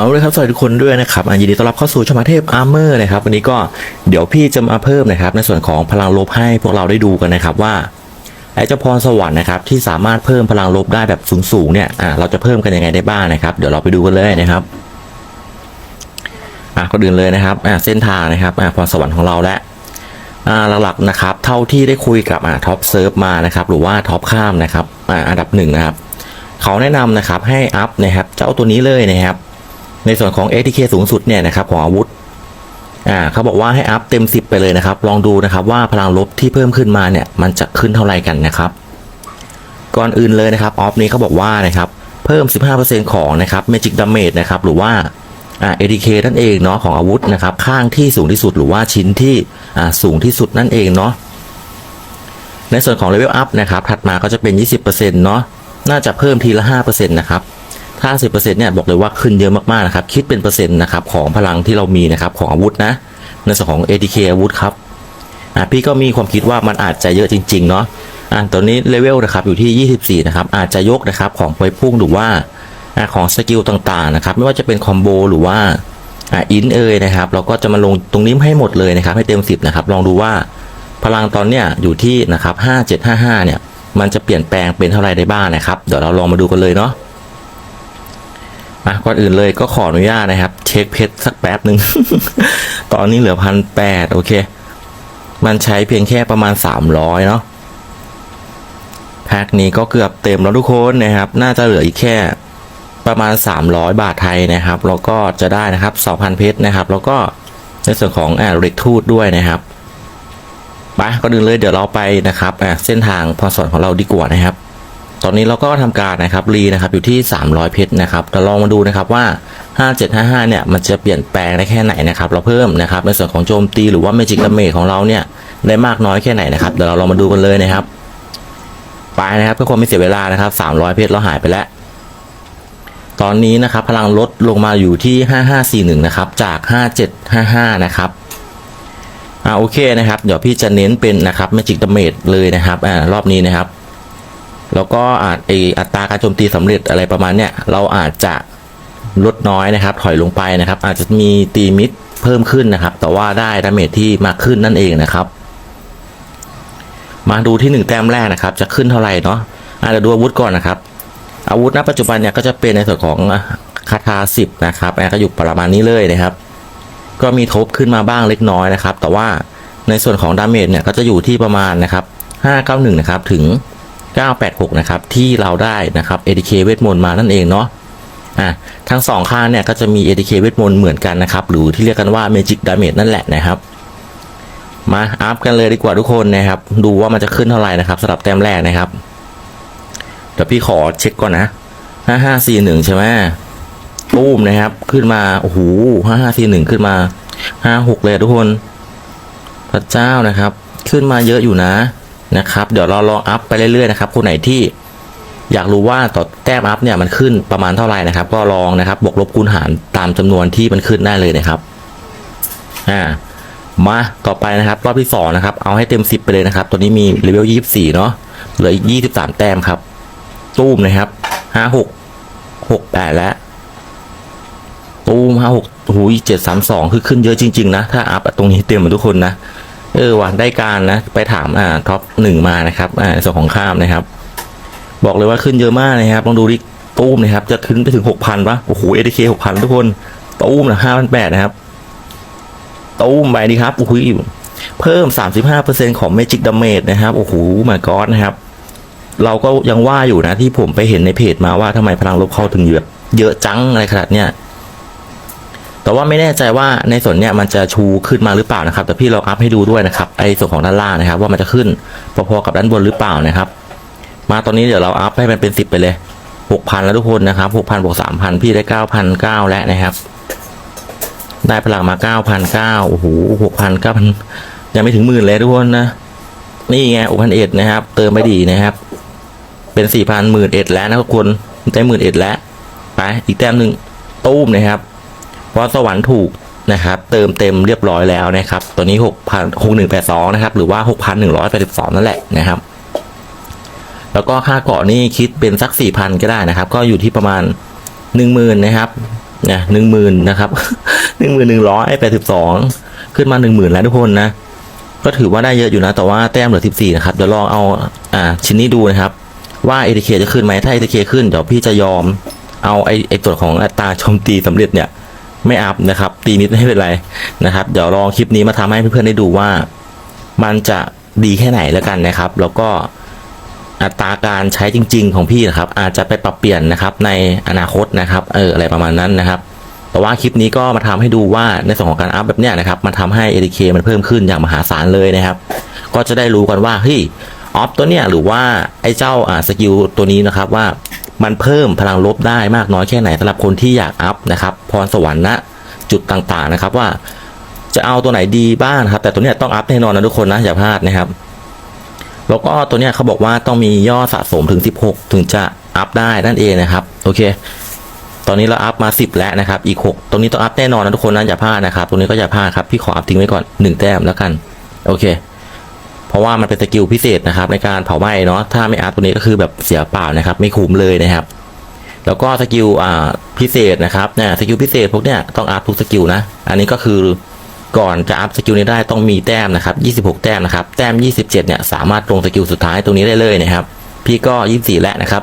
เอาเลยครับสวัสดีทุกคนด้วยนะครับยินดีต้อนรับเข้าสู่ชมาเทพอาร์เมอร์นะครับวันนี้ก็เดี๋ยวพี่จะมาเพิ่มนะครับ ในส่วนของพลังลบให้พวกเราได้ดูกันนะครับว่าไอ้เจ้าพรสวรรค์นะครับที่สามารถเพิ่มพลังลบได้แบบสูงๆเนี่ยอะเราจะเพิ่มกันยังไงได้บ้างนะครับ เดี๋ยวเราไปดูกันเลยนะครับอะก็ดื่นเลยนะครับอะเส้นทางนะครับอะพรสวรรค์ของเราและอ่าหลักๆนะครับ เท่าที่ได้คุยกับอะท็อปเซิร์ฟมานะครับ หรือว่าท็อปข้ามนะครับอะอันดับหนึ่งนะครับเขาแนะนำนะครับให้อัพนะครับเจ้าตัวนี้เลยนะครับ ในส่วนของ ATK สูงสุดเนี่ยนะครับของอาวุธอ่าเขาบอกว่าให้อัพเต็ม 10 ไปเลยนะครับ ลองดูนะครับว่าพลังลบที่เพิ่มขึ้นมาเนี่ยมันจะขึ้นเท่าไหร่กันนะครับ ก่อนอื่นเลยนะครับออฟนี้เขาบอกว่านะครับเพิ่ม 15%ของนะครับ Magic Damage นะครับหรือว่าอ่า ATK นั่นเองเนาะของอาวุธนะครับข้างที่สูงที่สุดหรือว่าชิ้นที่อ่าสูงที่สุดนั่นเองเนาะในส่วนของ Level Up นะครับถัดมาก็จะเป็น 20%เนาะน่าจะเพิ่มทีละ 5%นะครับ ถ้า10%เนี่ยบอกเลยว่าขึ้นเยอะมากๆนะครับ คิดเป็นเปอร์เซ็นต์นะครับของพลังที่เรามีนะครับของอาวุธนะ ในส่วนของ ATK อาวุธครับอะพี่ก็มีความคิดว่ามันอาจจะเยอะจริง ๆ เนาะอะตัวนี้เลเวลนะครับอยู่ที่ 24 นะครับ อาจจะยกนะครับของไฟพุ่งหรือว่าอะของสกิลต่างๆนะครับ ไม่ว่าจะเป็นคอมโบหรือว่าอะอินเอยนะครับ เราก็จะมาลงตรงนี้ให้หมดเลยนะครับ ให้เต็ม 10 นะครับ ลองดูว่าพลังตอนเนี้ยอยู่ที่นะครับ 5755 เนี่ย มันจะเปลี่ยนแปลงเป็นเท่าไรได้บ้างนะครับ เดี๋ยวเราลองมาดูกันเลยเนาะ อะก่อนอื่นเลยก็ขออนุญาตนะครับ เช็คเพชรสักแป๊บหนึ่ง ตอนนี้เหลือพันแปดโอเค มันใช้เพียงแค่ประมาณสามร้อยเนาะแพ็คนี้ก็เกือบเต็มแล้วทุกคนนะครับ น่าจะเหลืออีกแค่ประมาณ 300 บาทไทยนะครับแล้วก็จะได้นะครับ 2,000 เพชรนะครับ แล้วก็ในส่วนของอ่าเล็กทูดด้วยนะครับไปก็ดึงเลยเดี๋ยวเราไปนะครับอ่าเส้นทางพรสวรรค์ของเราดีกว่านะครับ ตอนนี้เราก็ทำการนะครับรีนะครับอยู่ที่ 300 เพชรนะครับเราลองมาดูนะครับว่า 5755 เนี่ยมันจะเปลี่ยนแปลงได้แค่ไหนนะครับเราเพิ่มนะครับในส่วนของโจมตีหรือว่าเมจิกดาเมจของเราเนี่ยได้มากน้อยแค่ไหนนะครับเดี๋ยวเราลองมาดูกันเลยนะครับ ไปนะครับเพื่อความไม่เสียเวลานะครับ 300 เพชรเราหายไปแล้ว ตอนนี้นะครับพลังลดลงมาอยู่ที่ 5541 นะครับจาก 5755 นะครับอ่าโอเคนะครับ เดี๋ยวพี่จะเน้นเป็นนะครับ Magic Damage เลยนะครับอ่ารอบนี้นะครับ แล้วก็อาจไออัตราการโจมตีสำเร็จอะไรประมาณเนี้ยเราอาจจะลดน้อยนะครับ ถอยลงไปนะครับ อาจจะมีตีมิดเพิ่มขึ้นนะครับ แต่ว่าได้ดาเมจที่มากขึ้นนั่นเองนะครับ มาดูที่หนึ่งแต้มแรกนะครับ จะขึ้นเท่าไหร่เนาะอาจจะดูอาวุธก่อนนะครับ อาวุธณปัจจุบันเนี่ยก็จะเป็นในส่วนของคาถาสิบนะครับอะก็อยู่ประมาณนี้เลยนะครับ ก็มีทบขึ้นมาบ้างเล็กน้อยนะครับ แต่ว่าในส่วนของดาเมจเนี่ยก็จะอยู่ที่ประมาณนะครับ591นะครับถึง 986 นะครับ ที่เราได้นะครับ ADK เวทมนต์มานั่นเองเนาะอะทั้งสองข้างเนี่ยก็จะมี ADK เวทมนต์เหมือนกันนะครับ หรือที่เรียกกันว่า Magic Damage นั่นแหละนะครับ มาอัพกันเลยดีกว่าทุกคนนะครับ ดูว่ามันจะขึ้นเท่าไหร่นะครับสำหรับแต้มแรกนะครับเดี๋ยวพี่ขอเช็คก่อนนะ 5541 ใช่ไหมตู้มนะครับ ขึ้นมาโอ้โห5541 ขึ้นมา 56 เลยทุกคน พระเจ้านะครับ ขึ้นมาเยอะอยู่นะ นะครับ เดี๋ยวเราลองอัพไปเรื่อยๆนะครับคนไหนที่อยากรู้ว่าต่อแต้มอัพเนี่ยมันขึ้นประมาณเท่าไหร่นะครับ ก็ลองนะครับบวกลบคูณหารตามจำนวนที่มันขึ้นได้เลยนะครับอ่ามาต่อไปนะครับ รอบที่สองนะครับเอาให้เต็มสิบไปเลยนะครับ ตัวนี้มีเลเวลยี่สิบสี่เนาะเหลืออีกยี่สิบสามแต้มครับ ตู้มนะครับห้าหกหกแปดแล้ว ตู้มห้าหกหูยเจ็ดสามสองคือขึ้นเยอะจริง ๆ นะ ถ้าอัพตรงนี้เต็มหมดทุกคนนะ เออว่ะได้การนะ ไปถามอ่าท็อปหนึ่งมานะครับอ่าส่วนของข้ามนะครับ บอกเลยว่าขึ้นเยอะมากนะครับลองดูดิตู้มนะครับ จะขึ้นไปถึงหกพันปะโอ้โหเอทีเคหกพันทุกคนตู้มนะห้าพันแปดนะครับตู้มไปดีครับโอ้โหเพิ่ม 35%ของ Magic Damage นะครับ โอ้โหมากอดนะครับ เราก็ยังว่าอยู่นะที่ผมไปเห็นในเพจมาว่าทำไมพลังลบเข้าถึงเยอะเยอะจังอะไรขนาดเนี้ย แต่ว่าไม่แน่ใจว่าในส่วนเนี้ยมันจะชูขึ้นมาหรือเปล่านะครับ แต่พี่ลองอัพให้ดูด้วยนะครับไอ้ส่วนของด้านล่างนะครับ ว่ามันจะขึ้นพอๆกับด้านบนหรือเปล่านะครับ มาตอนนี้เดี๋ยวเราอัพให้มันเป็นสิบไปเลยหกพันแล้วทุกคนนะครับหกพันบวกสามพันพี่ได้เก้าพันเก้าแล้วนะครับ ได้พลังมาเก้าพันเก้าโอ้โหหกพันเก้าพันยังไม่ถึงหมื่นเลยทุกคนนะนี่ไงหกพันเอ็ดนะครับ เติมไปดีนะครับ เป็นสี่พันหมื่นเอ็ดแล้วนะทุกคนได้หมื่นเอ็ดแล้วไปอีกแต้มหนึ่งตู้มนะครับ เพราสวรรค์ถูกนะครับ เติมเต็มเรียบร้อยแล้วนะครับ ตัวนี้หกพันหนึ่งแปดสองนะครับ หรือว่าหกพันหนึ่งร้อยแปดสิบสองนั่นแหละนะครับ แล้วก็ค่าเกาะนี่คิดเป็นสักสี่พันก็ได้นะครับ ก็อยู่ที่ประมาณหนึ่งหมื่นนะครับเนี่ยหนึ่งหมื่นนะครับหนึ่งหมื่นหนึ่งร้อยแปดสิบสองขึ้นมาหนึ่งหมื่นแล้วทุกคนนะ ก็ถือว่าได้เยอะอยู่นะ แต่ว่าแต้มเหลือสิบสี่นะครับ เดี๋ยวลองเอาอ่าชิ้นนี้ดูนะครับ ว่า ATK จะขึ้นไหมถ้า ATK ขึ้นเดี๋ยวพี่จะยอมเอาไอไอตัวของอัตราโจมตีสำเร็จเนี่ย ไม่อัพนะครับ ตีนิดไม่เป็นไรนะครับ เดี๋ยวลองคลิปนี้มาทำให้เพื่อนๆได้ดูว่า มันจะดีแค่ไหนแล้วกันนะครับ แล้วก็อัตราการใช้จริง ๆ ของพี่นะครับ อาจจะไปปรับเปลี่ยนนะครับในอนาคตนะครับเอออะไรประมาณนั้นนะครับ แต่ว่าคลิปนี้ก็มาทำให้ดูว่าในส่วนของการอัพแบบเนี้ยนะครับมันทำให้ ATK มันเพิ่มขึ้นอย่างมหาศาลเลยนะครับ ก็จะได้รู้กันว่าเฮ้ยออฟตัวเนี้ยหรือว่าไอ้เจ้าอ่าสกิลตัวนี้นะครับว่า มันเพิ่มพลังลบได้มากน้อยแค่ไหนสำหรับคนที่อยากอัพนะครับพรสวรรค์ณจุดต่างๆนะครับว่าจะเอาตัวไหนดีบ้างครับแต่ตัวเนี้ยต้องอัพแน่นอนนะทุกคนนะอย่าพลาดนะครับ แล้วก็ตัวเนี้ยเขาบอกว่าต้องมียอดสะสมถึง 16 ถึงจะอัพได้นั่นเองนะครับโอเค ตอนนี้เราอัพมา 10 แล้วนะครับ อีก 6 ตรงนี้ต้องอัพแน่นอนนะทุกคนนะอย่าพลาดนะครับตรงนี้ก็อย่าพลาดครับพี่ขออัพทิ้งไว้ก่อน 1 แต้มแล้วกัน โอเค เพราะว่ามันเป็นสกิลพิเศษนะครับในการเผาไหม้เนาะถ้าไม่อัพตัวนี้ก็คือแบบเสียเปล่านะครับ ไม่คุ้มเลยนะครับ แล้วก็สกิลอ่าพิเศษนะครับเนี่ยสกิลพิเศษพวกเนี้ยต้องอัพทุกสกิลนะอันนี้ก็คือก่อนจะอัพสกิลนี้ได้ต้องมีแต้มนะครับ26 แต้มนะครับแต้ม 27เนี่ยสามารถลงสกิลสุดท้ายตรงนี้ได้เลยนะครับ พี่ก็ 24 แล้วนะครับ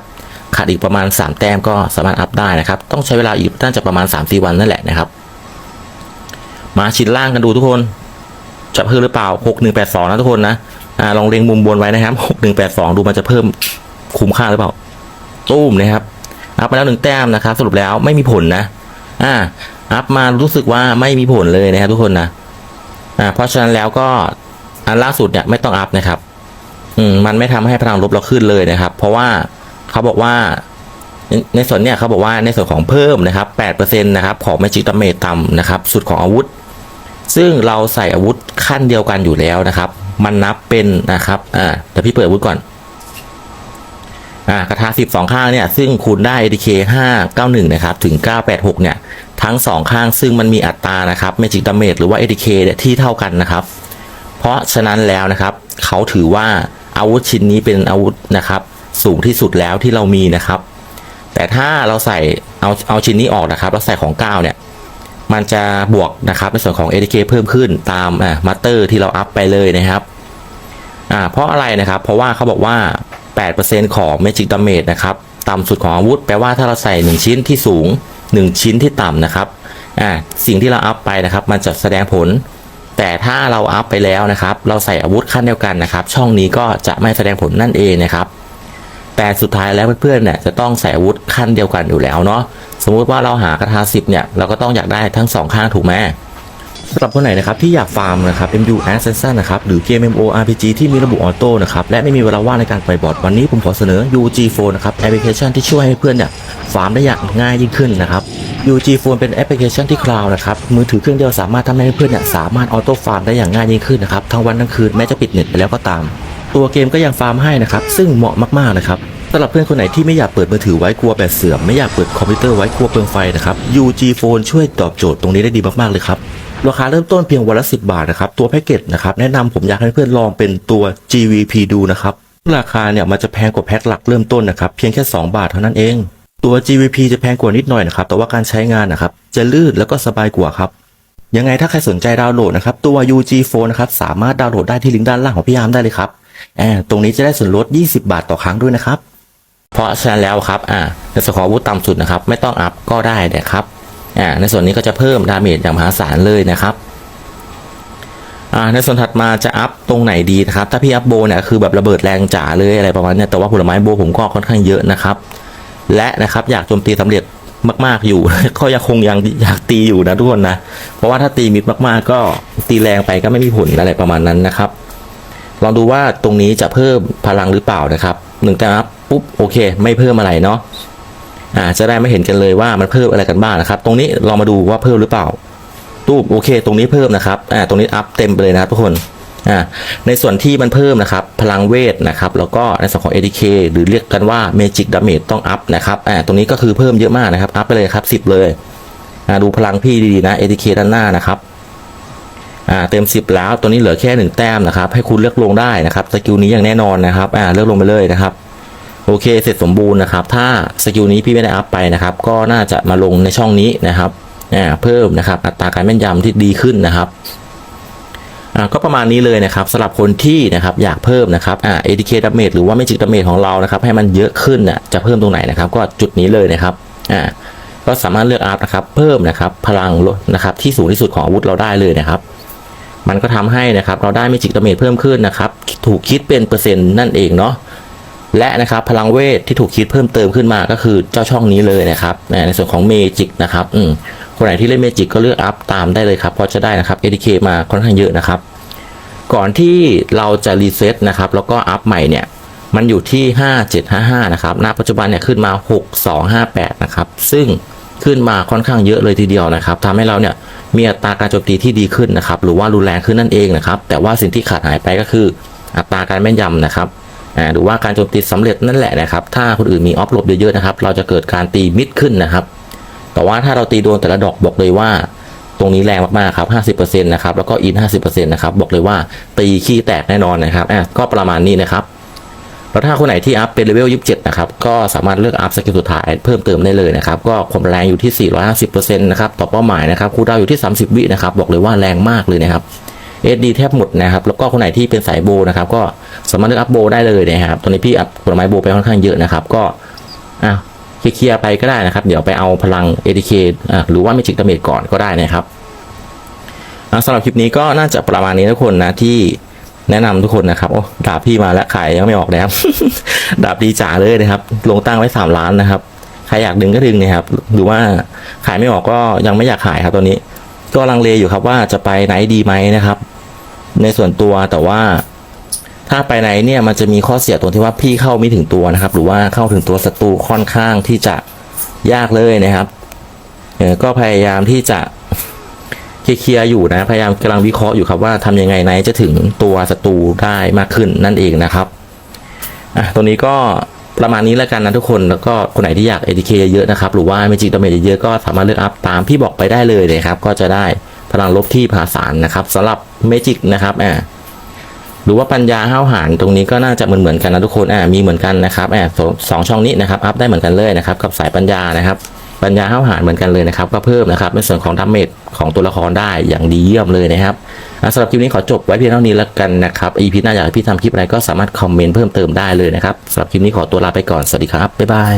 ขาดอีกประมาณ 3 แต้มก็สามารถอัพได้นะครับ ต้องใช้เวลาอีกน่าจะประมาณ 3-4 วันนั่นแหละนะครับ มาชิ้นล่างกันดูทุกคน จะเพิ่มหรือเปล่า 6182 นะทุกคนนะ อ่าลองเล็งมุมบนไว้นะครับ6182ดูมันจะเพิ่มคุ้มค่าหรือเปล่าตู้มนะครับอัพมาแล้วหนึ่งแต้มนะครับ สรุปแล้วไม่มีผลนะ อ่าอัพมารู้สึกว่าไม่มีผลเลยนะครับทุกคนนะอ่าเพราะฉะนั้นแล้วก็อันล่าสุดเนี่ยไม่ต้องอัพนะครับ อืมมันไม่ทำให้พลังลบเราขึ้นเลยนะครับ เพราะว่าเขาบอกว่าในในส่วนเนี่ยเขาบอกว่าในส่วนของเพิ่มนะครับ8%นะครับของ Magic Damage ต่ำนะครับ สุดของอาวุธ ซึ่งเราใส่อาวุธขั้นเดียวกันอยู่แล้วนะครับ มันนับเป็นนะครับอ่าเดี๋ยวพี่เปิดวุธก่อนอ่ากระทาสิบสองข้างเนี่ยซึ่งคูณได้ ADK 591นะครับถึง986เนี่ยทั้งสองข้างซึ่งมันมีอัตรานะครับ Magic Damage หรือว่า ADK เนี่ยที่เท่ากันนะครับ เพราะฉะนั้นแล้วนะครับ เขาถือว่าอาวุธชิ้นนี้เป็นอาวุธนะครับ สูงที่สุดแล้วที่เรามีนะครับ แต่ถ้าเราใส่เอาเอาชิ้นนี้ออกนะครับเราใส่ของก้าวเนี่ย มันจะบวกนะครับในส่วนของ ATK เพิ่มขึ้นตามอ่ามาสเตอร์ที่เราอัพไปเลยนะครับอ่าเพราะอะไรนะครับ เพราะว่าเขาบอกว่า 8%ของ Magic Damage นะครับต่ำสุดของอาวุธ แปลว่าถ้าเราใส่ 1 ชิ้นที่สูง 1 ชิ้นที่ต่ำนะครับอ่าสิ่งที่เราอัพไปนะครับ มันจะแสดงผล แต่ถ้าเราอัพไปแล้วนะครับ เราใส่อาวุธขั้นเดียวกันนะครับ ช่องนี้ก็จะไม่แสดงผลนั่นเองนะครับ แต่สุดท้ายแล้วเพื่อนๆเนี่ยจะต้องใส่อาวุธขั้นเดียวกันอยู่แล้วเนาะสมมุติว่าเราหากระทาสิบเนี่ยเราก็ต้องอยากได้ทั้งสองข้างถูกไหมสำหรับคนไหนนะครับที่อยากฟาร์มนะครับ MU Assassin นะครับหรือเกม MMORPG ที่มีระบบออโต้นะครับและไม่มีเวลาว่างในการปล่อยบอทวันนี้ผมขอเสนอ UG Phone นะครับแอปพลิเคชันที่ช่วยให้เพื่อนเนี่ยฟาร์มได้อย่างง่ายยิ่งขึ้นนะครับ UG Phone เป็นแอปพลิเคชันที่คลาวด์นะครับมือถือเครื่องเดียวสามารถทำให้เพื่อนเนี่ยสามารถออโต้ฟาร์มได้อย่างง่ายยิ่งขึ้นนะครับทั้งวันทั้งคืนแม้จะปิดเน็ตไปแล้วก็ตาม ตัวเกมก็ยังฟาร์มให้นะครับ ซึ่งเหมาะมากๆนะครับสำหรับเพื่อนคนไหนที่ไม่อยากเปิดมือถือไว้กลัวแบตเสื่อมไม่อยากเปิดคอมพิวเตอร์ไว้กลัวเปลืองไฟนะครับ UG Phone ช่วยตอบโจทย์ตรงนี้ได้ดีมากๆเลยครับราคาเริ่มต้นเพียงวันละ 10 บาทนะครับ ตัวแพ็กเกจนะครับ แนะนำผมอยากให้เพื่อนลองเป็นตัว GVP ดูนะครับ ราคาเนี่ยมันจะแพงกว่าแพ็คหลักเริ่มต้นนะครับ เพียงแค่ 2 บาทเท่านั้นเอง ตัว GVP จะแพงกว่านิดหน่อยนะครับ แต่ว่าการใช้งานนะครับ จะลื่นแล้วก็สบายกว่าครับ ยังไงถ้าใครสนใจดาวน์โหลดนะครับ ตัว UG Phone นะครับ สามารถดาวน์โหลดได้ที่ลิงก์ด้านล่างของพี่ยามได้เลยครับ ตรงนี้จะได้ส่วนลด 20 บาทต่อครั้งด้วยนะครับ เพราะฉะนั้นแล้วครับอ่าในส่วนของอาวุธต่ำสุดนะครับ ไม่ต้องอัพก็ได้นะครับอ่าในส่วนนี้ก็จะเพิ่มดาเมจอย่างมหาศาลเลยนะครับอ่าในส่วนถัดมาจะอัพตรงไหนดีนะครับ ถ้าพี่อัพโบเนี่ยคือแบบระเบิดแรงจ๋าเลยอะไรประมาณนี้แต่ว่าผลไม้โบผมก็ค่อนข้างเยอะนะครับ และนะครับอยากโจมตีสำเร็จมากๆอยู่ ก็ยังคงยังอยากตีอยู่นะทุกคนนะ เพราะว่าถ้าตีมิดมากๆ ก็ตีแรงไปก็ไม่มีผลอะไรประมาณนั้นนะครับ ลองดูว่าตรงนี้จะเพิ่มพลังหรือเปล่านะครับหนึ่งแต้มอัพปุ๊บโอเค ไม่เพิ่มอะไรเนาะอ่าจะได้ไม่เห็นกันเลยว่ามันเพิ่มอะไรกันบ้างนะครับ ตรงนี้ลองมาดูว่าเพิ่มหรือเปล่าตู้โอเค ตรงนี้เพิ่มนะครับอ่าตรงนี้อัพเต็มไปเลยนะครับทุกคนอ่าในส่วนที่มันเพิ่มนะครับ พลังเวทนะครับ แล้วก็ในส่วนของ ADK หรือเรียกกันว่า Magic Damage ต้องอัพนะครับอ่าตรงนี้ก็คือเพิ่มเยอะมากนะครับอัพไปเลยครับ 10 เลยอ่าดูพลังพี่ดีๆนะ ADK ด้านหน้านะครับ อ่าเต็ม 10 แล้วตัวนี้เหลือแค่ 1 แต้มนะครับ ให้คุณเลือกลงได้นะครับสกิลนี้อย่างแน่นอนนะครับอ่าเลือกลงไปเลยนะครับโอเคเสร็จสมบูรณ์นะครับ ถ้าสกิลนี้พี่ไม่ได้อัพไปนะครับ ก็น่าจะมาลงในช่องนี้นะครับอ่าเพิ่มนะครับ อัตราการแม่นยำที่ดีขึ้นนะครับอ่าก็ประมาณนี้เลยนะครับสำหรับคนที่นะครับอยากเพิ่มนะครับอ่า ADK damage หรือว่า Magic damage ของเรานะครับ ให้มันเยอะขึ้นน่ะจะเพิ่มตรงไหนนะครับ ก็จุดนี้เลยนะครับอ่าก็สามารถเลือกอัพนะครับ เพิ่มนะครับ พลังลดนะครับที่สูงที่สุดของอาวุธเราได้เลยนะครับ มันก็ทำให้นะครับเราได้ Magic damage เพิ่มขึ้นนะครับถูกคิดเป็นเปอร์เซ็นต์นั่นเองเนาะและนะครับพลังเวทที่ถูกคิดเพิ่มเติมขึ้นมาก็คือเจ้าช่องนี้เลยนะครับในส่วนของเมจิกนะครับคนไหนที่เล่นเมจิกก็เลือกอัพตามได้เลยครับเพราะจะได้นะครับ ADK มาค่อนข้างเยอะนะครับก่อนที่เราจะรีเซ็ตนะครับแล้วก็อัพใหม่เนี่ยมันอยู่ที่ 5755 นะครับณปัจจุบันเนี่ยขึ้นมา 6258 นะครับ ซึ่ง ขึ้นมาค่อนข้างเยอะเลยทีเดียวนะครับทำให้เราเนี่ยมีอัตราการโจมตีที่ดีขึ้นนะครับหรือว่ารุนแรงขึ้นนั่นเองนะครับแต่ว่าสิ่งที่ขาดหายไปก็คืออัตราการแม่นยำนะครับหรือว่าการโจมตีสำเร็จนั่นแหละนะครับ ถ้าคนอื่นมีออฟหลบเยอะๆนะครับ เราจะเกิดการตีมิดขึ้นนะครับ แต่ว่าถ้าเราตีโดนแต่ละดอกบอกเลยว่า ตรงนี้แรงมากๆครับ 50%นะครับ แล้วก็อิน 50%นะครับ บอกเลยว่าตีขี้แตกแน่นอนนะครับ ก็ประมาณนี้นะครับ แล้วถ้าคนไหนที่อัพเป็นเลเวล 27 นะครับ ก็สามารถเลือกอัพสกิลสุดท้ายเพิ่มเติมได้เลยนะครับ ก็ความแรงอยู่ที่ 450%นะครับ ต่อเป้าหมายนะครับ คูดาวอยู่ที่ 30 วินะครับ บอกเลยว่าแรงมากเลยนะครับ SD แทบหมดนะครับ แล้วก็คนไหนที่เป็นสายโบนะครับ ก็สามารถเลือกอัพโบได้เลยนะครับ ตอนนี้พี่อัพผลไม้โบไปค่อนข้างเยอะนะครับ ก็อะเคลียร์ไปก็ได้นะครับ เดี๋ยวไปเอาพลัง ADK อะหรือว่า Magic Damage ก่อนก็ได้นะครับสำหรับคลิปนี้ก็น่าจะประมาณนี้ทุกคนนะที่ แนะนำทุกคนนะครับโอ้ดาบพี่มาแล้วขายยังไม่ออกนะครับดาบดีจ๋าเลยนะครับ ลงตั้งไว้สามล้านนะครับใครอยากดึงก็ดึงนะครับหรือว่าขายไม่ออกก็ยังไม่อยากขายครับตอนนี้ ก็ลังเลอยู่ครับว่าจะไปไหนดีไหมนะครับ ในส่วนตัวแต่ว่า ถ้าไปไหนเนี่ยมันจะมีข้อเสียตรงที่ว่าพี่เข้าไม่ถึงตัวนะครับ หรือว่าเข้าถึงตัวศัตรูค่อนข้างที่จะยากเลยนะครับเออก็พยายามที่จะ เคลียร์อยู่นะ พยายามกำลังวิเคราะห์อยู่ครับว่าทำยังไงไหนจะถึงตัวศัตรูได้มากขึ้นนั่นเองนะครับอะตัวนี้ก็ประมาณนี้แล้วกันนะทุกคนแล้วก็คนไหนที่อยาก ATK เยอะๆนะครับหรือว่าไม่จริงดาเมจเยอะๆก็สามารถเลือกอัพตามพี่บอกไปได้เลยนะครับก็จะได้พลังลบที่ผาศาลนะครับสำหรับเมจิกนะครับอ่าหรือว่าปัญญาห้าวหาญตรงนี้ก็น่าจะเหมือนเหมือนกันนะทุกคนอ่ามีเหมือนกันนะครับอ่าสองช่องนี้นะครับอัพได้เหมือนกันเลยนะครับกับสายปัญญานะครับ ปัญญาห้าวหาญเหมือนกันเลยนะครับ ก็เพิ่มนะครับในส่วนของดาเมจของตัวละครได้อย่างดีเยี่ยมเลยนะครับสำหรับคลิปนี้ขอจบไว้เพียงเท่านี้แล้วกันนะครับ EP หน้าอยากให้พี่ทำคลิปอะไรก็สามารถคอมเมนต์เพิ่มเติมได้เลยนะครับสำหรับคลิปนี้ขอตัวลาไปก่อน สวัสดีครับ บ๊ายบาย